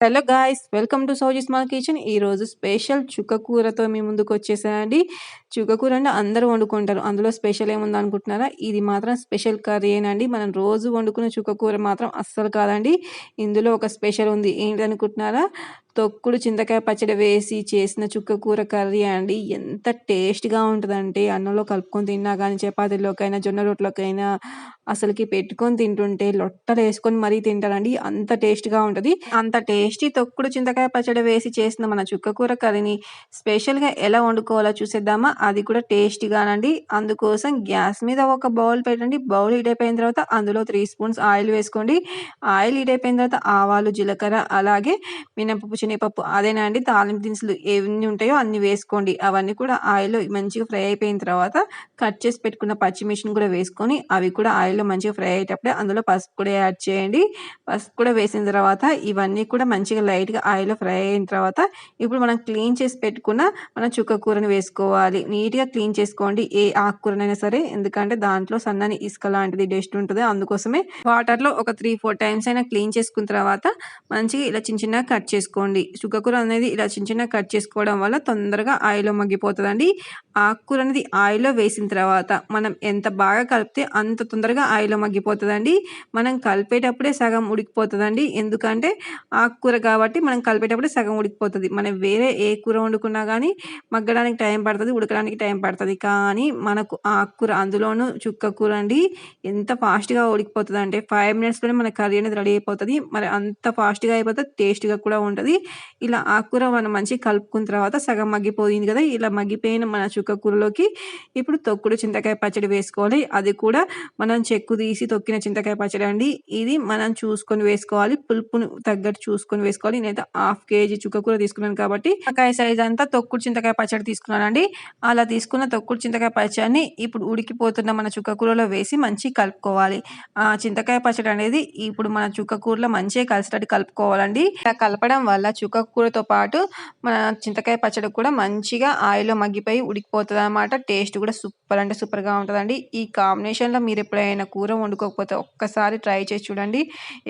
Hello guys welcome to Souji small kitchen. ఈరోజు special చుక్క కూరతో మీ ముందుకు వచ్చేసానండి. చుక్క కూర అంటే అందరూ వండుకుంటారు. అందులో స్పెషల్ ఏముంది అనుకుంటున్నారా? ఇది మాత్రం స్పెషల్ కర్రీ ఏనండి. మనం రోజు వండుకునే చుక్క కూర మాత్రం అస్సలు కాదండి. ఇందులో ఒక స్పెషల్ ఉంది. ఏంటనుకుంటున్నారా తొక్కుడు చింతకాయ పచ్చడి వేసి చేసిన చుక్క కూర కర్రీ అండి. ఎంత టేస్ట్గా ఉంటుందంటే అన్నంలో కలుపుకొని తిన్నా కానీ చపాతీలోకైనా జొన్న రొట్టెలోకైనా అసలుకి పెట్టుకొని తింటుంటే లొట్టలు వేసుకొని మరీ తింటారండి. అంత టేస్ట్గా ఉంటుంది. అంత టేస్టీ తొక్కుడు చింతకాయ పచ్చడి వేసి చేసిన మన చుక్క కూర కర్రీని స్పెషల్గా ఎలా వండుకోవాలో చూసేద్దామా? అది కూడా టేస్టీగానండి అందుకోసం గ్యాస్ మీద ఒక బౌల్ పెట్టండి. బౌల్ హీట్ అయిపోయిన తర్వాత అందులో త్రీ స్పూన్స్ ఆయిల్ వేసుకోండి. ఆయిల్ హీట్ అయిపోయిన తర్వాత ఆవాలు జీలకర్ర అలాగే మినపప్పు శనగపప్పు అదేనా అండి? తాలింపు దినుసులు ఎన్ని ఉంటాయో అన్ని వేసుకోండి. అవన్నీ కూడా ఆయిల్లో మంచిగా ఫ్రై అయిపోయిన తర్వాత కట్ చేసి పెట్టుకున్న పచ్చిమిర్చిని కూడా వేసుకొని అవి కూడా ఆయిల్లో మంచిగా ఫ్రై అయ్యేటప్పుడే అందులో పసుపు కూడా యాడ్ చేయండి. పసుపు కూడా వేసిన తర్వాత ఇవన్నీ కూడా మంచిగా లైట్గా ఆయిల్లో ఫ్రై అయిన తర్వాత ఇప్పుడు మనం క్లీన్ చేసి పెట్టుకున్న మన చుక్క కూరని వేసుకోవాలి. నీట్గా క్లీన్ చేసుకోండి. ఏ ఆకుకూరనైనా సరే ఎందుకంటే దాంట్లో సన్నని ఇసుక లాంటిది డస్ట్ ఉంటుంది. అందుకోసమే వాటర్లో ఒక త్రీ ఫోర్ టైమ్స్ అయినా క్లీన్ చేసుకున్న తర్వాత మంచిగా ఇలా చిన్న చిన్నగా కట్ చేసుకోండి. చేసుకోండి చుక్కకూర అనేది ఇలా చిన్న చిన్న కట్ చేసుకోవడం వల్ల తొందరగా ఆయిల్లో మగ్గిపోతుందండి. ఆకుకూర అనేది ఆయిల్లో వేసిన తర్వాత మనం ఎంత బాగా కలిపితే అంత తొందరగా ఆయిల్లో మగ్గిపోతుందండి. మనం కలిపేటప్పుడే సగం ఉడికిపోతుందండి. ఎందుకంటే ఆకుకూర కాబట్టి మనం కలిపేటప్పుడే సగం ఉడికిపోతుంది. మనం వేరే ఏ కూర వండుకున్నా కానీ మగ్గడానికి టైం పడుతుంది ఉడకడానికి టైం పడుతుంది. కానీ మనకు ఆకుకూర అందులోనూ చుక్క కూర అండి ఎంత ఫాస్ట్గా ఉడికిపోతుంది అంటే ఫైవ్ మినిట్స్లోనే మన కర్రీ అనేది రెడీ అయిపోతుంది. మరి అంత ఫాస్ట్గా అయిపోతుంది టేస్ట్గా కూడా ఉంటుంది. ఇలా ఆకుకూర మనం మంచిగా కలుపుకున్న తర్వాత సగం మగ్గిపోయింది కదా ఇలా మగ్గిపోయిన మన చుక్క కూరలోకి ఇప్పుడు తొక్కుడు చింతకాయ పచ్చడి వేసుకోవాలి. అది కూడా మనం చెక్కు తీసి తొక్కిన చింతకాయ పచ్చడి అండి. ఇది మనం చూసుకొని వేసుకోవాలి. పులుపును తగ్గట్టు చూసుకొని వేసుకోవాలి. నేనైతే హాఫ్ కేజీ చుక్క కూర తీసుకున్నాను కాబట్టి చింతకాయ సైజ్ అంతా తొక్కుడు చింతకాయ పచ్చడి తీసుకున్నానండి. అలా తీసుకున్న తొక్కుడు చింతకాయ పచ్చడిని ఇప్పుడు ఉడికిపోతున్న మన చుక్క కూరలో వేసి మంచిగా కలుపుకోవాలి. ఆ చింతకాయ పచ్చడి అనేది ఇప్పుడు మన చుక్క కూరలో మంచిగా కలిసేటట్టు కలుపుకోవాలండి. ఇలా కలపడం వల్ల చుక్క కూరతో పాటు మన చింతకాయ పచ్చడి కూడా మంచిగా ఆయిల్లో మగ్గిపోయి ఉడికిపోతుంది అనమాట టేస్ట్ కూడా సూపర్ అంటే సూపర్గా ఉంటుందండి. ఈ కాంబినేషన్లో మీరు ఎప్పుడైనా కూర వండుకోకపోతే ఒక్కసారి ట్రై చేసి చూడండి.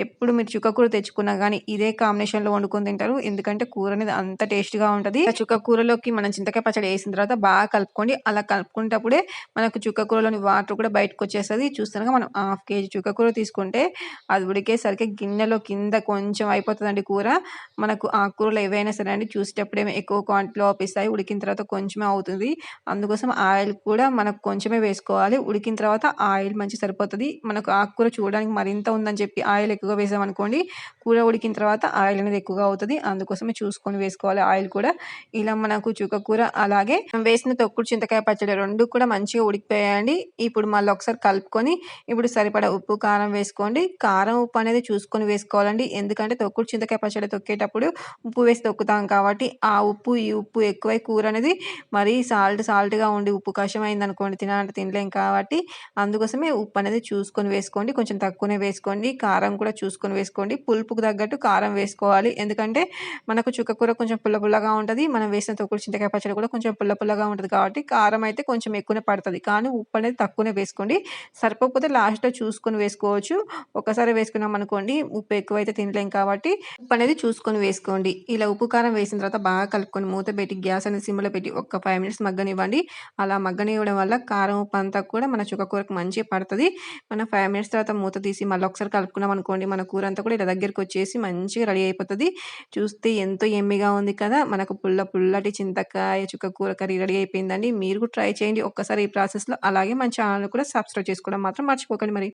ఎప్పుడు మీరు చుక్క కూర తెచ్చుకున్నా కానీ ఇదే కాంబినేషన్లో వండుకొని తింటారు. ఎందుకంటే కూర అనేది అంత టేస్ట్గా ఉంటుంది. చుక్క కూరలోకి మనం చింతకాయ పచ్చడి వేసిన తర్వాత బాగా కలుపుకోండి. అలా కలుపుకునేటప్పుడే మనకు చుక్క కూరలోని వాటర్ కూడా బయటకు వచ్చేస్తుంది చూస్తానుగా మనం హాఫ్ కేజీ చుక్క కూర తీసుకుంటే అది ఉడికేసరికి గిన్నెలో కింద కొంచెం అయిపోతుందండి కూర. మనకు ఆకుకూరలు ఏవైనా సరే అండి చూసేటప్పుడే ఎక్కువ క్వాంటిటీలో ఆపిస్తాయి ఉడికిన తర్వాత కొంచెమే అవుతుంది. అందుకోసం ఆయిల్ కూడా మనకు కొంచెమే వేసుకోవాలి. ఉడికిన తర్వాత ఆయిల్ మంచి సరిపోతుంది. మనకు ఆకుకూర చూడడానికి మరింత ఉందని చెప్పి ఆయిల్ ఎక్కువగా వేసామనుకోండి కూర ఉడికిన తర్వాత ఆయిల్ అనేది ఎక్కువగా అవుతుంది. అందుకోసమే చూసుకొని వేసుకోవాలి ఆయిల్ కూడా. ఇలా మనకు చుక్క కూర అలాగే వేసిన తొక్కుడు చింతకాయ పచ్చడి రెండు కూడా మంచిగా ఉడికిపోయాయండి. ఇప్పుడు మళ్ళీ ఒకసారి కలుపుకొని ఇప్పుడు సరిపడా ఉప్పు కారం వేసుకోండి. కారం ఉప్పు అనేది చూసుకొని వేసుకోవాలండి. ఎందుకంటే తొక్కుడు చింతకాయ పచ్చడి తొక్కేటప్పుడు ఉప్పు వేసి తొక్కుతాం కాబట్టి ఆ ఉప్పు ఈ ఉప్పు ఎక్కువై కూర అనేది మరీ సాల్ట్ సాల్ట్గా ఉండి ఉప్పు కషమైంది అనుకోండి తినాలంటే తినలేం కాబట్టి అందుకోసమే ఉప్పు అనేది చూసుకొని వేసుకోండి. కొంచెం తక్కువనే వేసుకోండి. కారం కూడా చూసుకొని వేసుకోండి. పులుపుకు తగ్గట్టు కారం వేసుకోవాలి. ఎందుకంటే మనకు చుక్క కూర కొంచెం పుల్ల పుల్లగా ఉంటుంది. మనం వేసిన తొక్కుడు చింతకాయ పచ్చడి కూడా కొంచెం పుల్ల పుల్లగా ఉంటుంది. కాబట్టి కారం అయితే కొంచెం ఎక్కువనే పడుతుంది. కానీ ఉప్పు అనేది తక్కువనే వేసుకోండి. సరిపోతే లాస్ట్లో చూసుకొని వేసుకోవచ్చు. ఒకసారి వేసుకున్నాం అనుకోండి ఉప్పు ఎక్కువైతే తినలేం కాబట్టి ఉప్పు అనేది చూసుకొని వేసుకోండి. ఇలా ఉప్పు కారం వేసిన తర్వాత బాగా కలుపుకొని మూత పెట్టి గ్యాస్ అనేది సిమ్లో పెట్టి ఒక ఫైవ్ మినిట్స్ మగ్గనివ్వండి. అలా మగ్గనివ్వడం వల్ల కారం ఉప్పు అంతా కూడా మన చుక్క కూరకు మంచిగా పడుతుంది. మనం ఫైవ్ మినిట్స్ తర్వాత మూత తీసి మళ్ళీ ఒకసారి కలుపుకున్నాం అనుకోండి మన కూర అంతా కూడా ఇలా దగ్గరికి వచ్చేసి మంచిగా రెడీ అయిపోతుంది. చూస్తే ఎంతో ఎమ్మిగా ఉంది కదా! మనకు పుల్ల పుల్లటి చింతకాయ చుక్క కూర కర్రీ రెడీ అయిపోయిందండి. మీరు కూడా ట్రై చేయండి. ఒక్కసారి ఈ ప్రాసెస్లో అలాగే మన ఛానల్ కూడా సబ్స్క్రైబ్ చేసుకోవడం మాత్రం మర్చిపోకండి మరి.